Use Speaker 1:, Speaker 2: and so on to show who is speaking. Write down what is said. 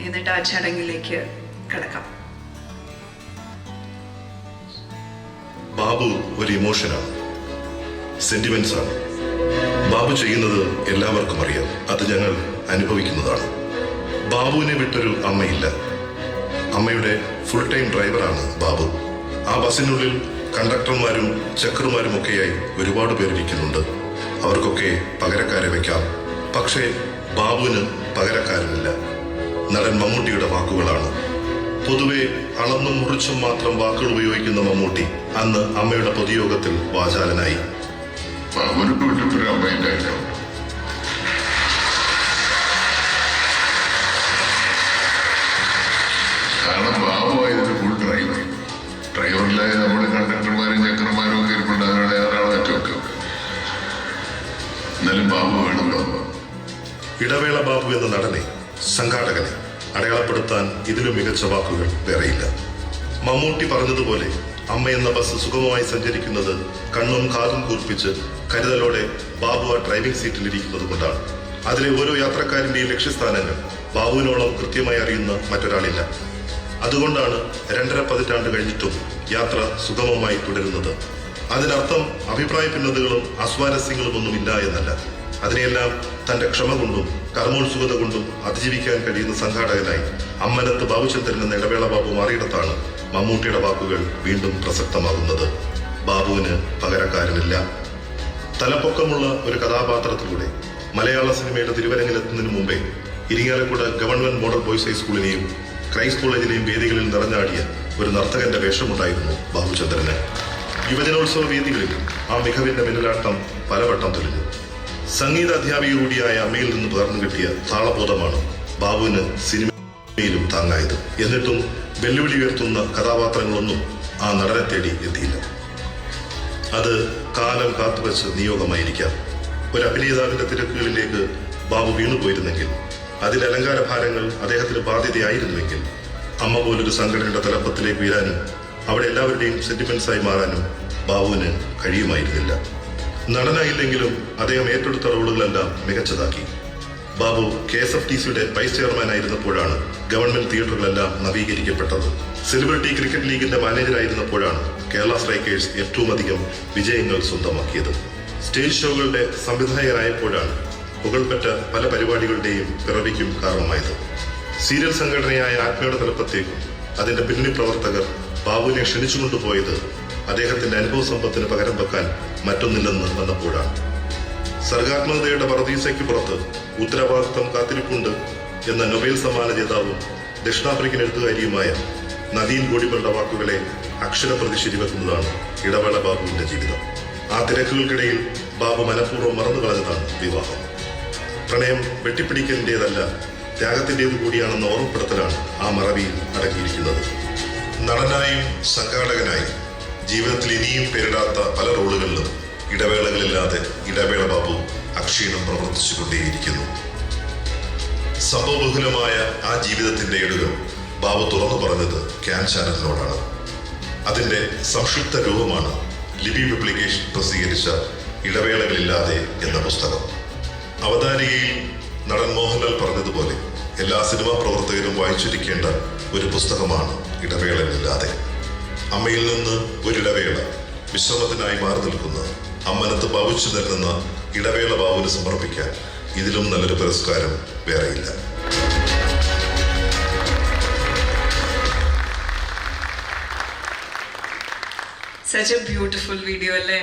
Speaker 1: എന്നിട്ട് ആ ചടങ്ങിലേക്ക് കിടക്കാം.
Speaker 2: ബാബു ഒരു ഇമോഷനാണ്. സെന്റിമെന്റ്സ് ആണ്. ബാബു ചെയ്യുന്നത് എല്ലാവർക്കും അറിയാം. അത് ഞങ്ങൾ അനുഭവിക്കുന്നതാണ്. ബാബുവിനെ വിട്ടൊരു അമ്മയില്ല. അമ്മയുടെ ഫുൾ ടൈം ഡ്രൈവറാണ് ബാബു. ആ ബസ്സിനുള്ളിൽ കണ്ടക്ടർമാരും ചക്കറുമാരും ഒക്കെയായി ഒരുപാട് പേർ പേരിരിക്കുന്നുണ്ട് അവർക്കൊക്കെ പകരക്കാരെ വെക്കാം. പക്ഷേ ബാബുവിന് പകരക്കാരനില്ല നടൻ മമ്മൂട്ടിയുടെ വാക്കുകളാണ്. പൊതുവെ അളന്നും മുറിച്ചും മാത്രം വാക്കുകൾ ഉപയോഗിക്കുന്ന മമ്മൂട്ടി അന്ന് അമ്മയുടെ പൊതുയോഗത്തിൽ വാചാലനായി.
Speaker 3: ഒരു വിട്ടിട്ടൊരു
Speaker 2: ഇടവേള ബാബു എന്ന നടനെ സംഘാടകനെ അടയാളപ്പെടുത്താൻ ഇതിലും മികച്ച വാക്കുകൾ വേറെയില്ല. മമ്മൂട്ടി പറഞ്ഞതുപോലെ അമ്മ എന്ന ബസ് സുഗമമായി സഞ്ചരിക്കുന്നത് കണ്ണും കാതും കൂർപ്പിച്ച് കരുതലോടെ ബാബു ആ ഡ്രൈവിംഗ് സീറ്റിൽ ഇരിക്കുന്നത് കൊണ്ടാണ്. അതിലെ ഓരോ യാത്രക്കാരന്റെയും ലക്ഷ്യസ്ഥാനങ്ങൾ ബാബുവിനോളം കൃത്യമായി അറിയുന്ന മറ്റൊരാളില്ല. അതുകൊണ്ടാണ് രണ്ടര പതിറ്റാണ്ട് കഴിഞ്ഞിട്ടും യാത്ര സുഗമമായി തുടരുന്നത്. അതിനർത്ഥം അഭിപ്രായ ഭിന്നതകളും അസ്വാരസ്യങ്ങളും ഒന്നും ഇല്ല എന്നല്ല. അതിനെയെല്ലാം തന്റെ ക്ഷമ കൊണ്ടും കർമ്മോത്സുകത കൊണ്ടും അതിജീവിക്കാൻ കഴിയുന്ന സംഘാടകനായി അമ്മനത്ത് ബാബുചന്ദ്രൻ എന്ന ഇടവേള ബാബു മാറിയിടത്താണ് മമ്മൂട്ടിയുടെ വാക്കുകൾ വീണ്ടും പ്രസക്തമാകുന്നത്. ബാബുവിന് പകരക്കാരനില്ല തലപ്പൊക്കമുള്ള ഒരു കഥാപാത്രത്തിലൂടെ മലയാള സിനിമയുടെ തിരുവരങ്ങിലെത്തുന്നതിന് മുമ്പേ ഇരിങ്ങാലക്കുട ഗവൺമെന്റ് മോഡൽ ബോയ്സ് ഹൈസ്കൂളിനെയും ക്രൈസ്റ്റ് കോളേജിലെയും വേദികളിൽ നിറഞ്ഞാടിയ ഒരു നർത്തകന്റെ വേഷമുണ്ടായിരുന്നു ബാബുചന്ദ്രന്. യുവജനോത്സവ വേദികളിൽ ആ മികവിന്റെ മിന്നലാട്ടം പലവട്ടം തെളിഞ്ഞു. സംഗീത അധ്യാപിക കൂടിയായ അമ്മയിൽ നിന്ന് പകർന്നു കിട്ടിയ താളബോധമാണ് ബാബുവിന് സിനിമയിലും താങ്ങായത്. എന്നിട്ടും വെല്ലുവിളി ഉയർത്തുന്ന കഥാപാത്രങ്ങളൊന്നും ആ നടനെ തേടി എത്തിയില്ല. അത് കാലം കാത്തുവച്ച് നിയോഗമായിരിക്കാം. ഒരു അഭിനേതാവിന്റെ തിരക്കുകളിലേക്ക് ബാബു വീണുപോയിരുന്നെങ്കിൽ അതിൽ അലങ്കാര ഭാരങ്ങൾ അദ്ദേഹത്തിന് ബാധ്യതയായിരുന്നുവെങ്കിൽ അമ്മ പോലൊരു സംഘടനയുടെ തലപ്പത്തിലേക്ക് വീഴാനും അവിടെ എല്ലാവരുടെയും സെന്റിമെന്റ്സായി മാറാനും ബാബുവിന് കഴിയുമായിരുന്നില്ല. നടനായില്ലെങ്കിലും അദ്ദേഹം ഏറ്റെടുത്ത റോളുകളെല്ലാം മികച്ചതാക്കി. Babu K S F T സിയുടെ വൈസ് ചെയർമാൻ ആയിരുന്നപ്പോഴാണ് ഗവൺമെന്റ് തിയേറ്ററുകളെല്ലാം നവീകരിക്കപ്പെട്ടത്. സെലിബ്രിറ്റി ക്രിക്കറ്റ് ലീഗിന്റെ മാനേജറായിരുന്നപ്പോഴാണ് കേരള സ്ട്രൈക്കേഴ്സ് ഏറ്റവും അധികം വിജയങ്ങൾ സ്വന്തമാക്കിയത്. സ്റ്റേജ് ഷോകളുടെ സംവിധായകനായപ്പോഴാണ് പുകൾപ്പെട്ട പല പരിപാടികളുടെയും പിറവിക്കും കാരണമായത്. സീരിയൽ സംഘടനയായ ആത്മയുടെ തലപ്പത്തേക്കും അതിന്റെ പിന്നണി പ്രവർത്തകർ ബാബുവിനെ ക്ഷണിച്ചുകൊണ്ടു പോയത് അദ്ദേഹത്തിന്റെ അനുഭവ സമ്പത്തിന് പകരം വെക്കാൻ മറ്റൊന്നില്ലെന്ന് വന്നപ്പോഴാണ്. സർഗാത്മകതയുടെ പറദീസയ്ക്ക് പുറത്ത് ഉത്തരവാദിത്വം കാത്തിരിപ്പുണ്ട് എന്ന നൊബേൽ സമ്മാന ജേതാവും ദക്ഷിണാഫ്രിക്കൻ എഴുത്തുകാരിയുമായ നദീൻ ഗോഡികളുടെ വാക്കുകളെ അക്ഷരപ്രതി ശരിവെക്കുന്നതാണ് ഇടവേള ബാബുവിന്റെ ജീവിതം. ആ തിരക്കുകൾക്കിടയിൽ ബാബു മനഃപൂർവം മറന്നു കളഞ്ഞതാണ് വിവാഹം. പ്രണയം വെട്ടിപ്പിടിക്കലിന്റെതല്ല ത്യാഗത്തിന്റെത് കൂടിയാണെന്ന ഓർമ്മപ്പെടുത്തലാണ് ആ മറവിയിൽ അടങ്ങിയിരിക്കുന്നത്. നടനായും സംഘാടകനായും ജീവിതത്തിൽ ഇനിയും പേരിടാത്ത പല റോളുകളിലും ഇടവേളകളില്ലാതെ ഇടവേള ബാബു അക്ഷീണം പ്രവർത്തിച്ചുകൊണ്ടേയിരിക്കുന്നു. സംഭവബഹുലമായ ആ ജീവിതത്തിന്റെ ഇടുകൾ ബാബു തുറന്നു പറഞ്ഞത് ക്യാൻ ചാനലിനോടാണ്. അതിന്റെ സംക്ഷിപ്ത രൂപമാണ് ലിപി പബ്ലിക്കേഷൻ പ്രസിദ്ധീകരിച്ച ഇടവേളകളില്ലാതെ എന്ന പുസ്തകം. അവതാരികയിൽ നടൻ മോഹൻലാൽ പറഞ്ഞതുപോലെ എല്ലാ സിനിമാ പ്രവർത്തകരും വായിച്ചിരിക്കേണ്ട ഒരു പുസ്തകമാണ് ഇടവേളകളില്ലാതെ അമ്മയിൽ നിന്ന് ഒരിടവേള വിശ്രമത്തിനായി മാറി നിൽക്കുന്ന അമ്മനത്ത് ഭാവിച്ചു നൽകുന്ന ഇടവേള ബാബുവിന് സമർപ്പിക്കാൻ ഇതിലും നല്ലൊരു പുരസ്കാരം വേറെയില്ല.
Speaker 1: സച്ച് എ ബ്യൂട്ടിഫുൾ വീഡിയോ അല്ലേ?